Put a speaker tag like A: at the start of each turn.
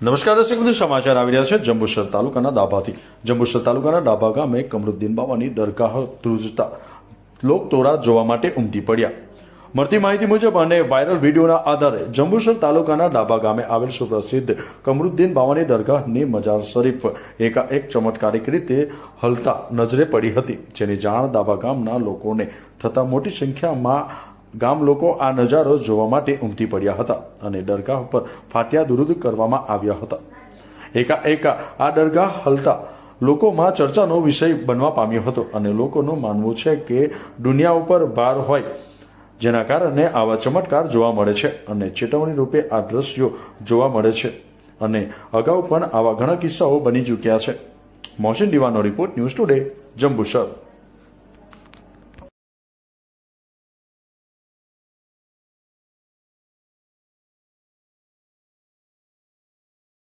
A: નમસ્કાર દર્શક મિત્રો, સમાચાર આવી રહ્યા છે જંબુસર તાલુકાના ડાભાથી. જંબુસર તાલુકાના ડાભા ગામે કમરુદ્દીન બાવાની દરગાહ ધ્રુજતા લોકતોરા જોવા માટે ઉમટી પડ્યા. મળતી માહિતી મુજબ અને વાયરલ વિડીયોના આધારે જંબુસર તાલુકાના ડાભા ગામે આવેલ સુપ્રસિદ્ધ કમરુદ્દીન બાવાની દરગાહની મજાર શરીફ એકાએક ચમત્કારિક રીતે હલતા નજરે પડી હતી, જેની જાણ ડાભા ગામના લોકોને થતા મોટી સંખ્યામાં ગામ લોકો આ નજારો જોવા માટે ઉમટી પડ્યા હતા અને દરગાહ પર ફાટિયા દુરુદ કરવામાં આવ્યા હતા. એકાએક આ દરગાહ હલતા લોકોમાં ચર્ચાનો વિષય બનવા પામ્યો હતો અને લોકોનું માનવું છે કે દુનિયા ઉપર ભાર હોય જેના કારણે આવા ચમત્કાર જોવા મળે છે અને ચેતવણી રૂપે આ દ્રશ્યો જોવા મળે છે અને અગાઉ પણ આવા ઘણા કિસ્સાઓ બની ચૂક્યા છે. મોહસિન દીવાનો રિપોર્ટ ન્યૂઝ ટુડે, જંબુસર.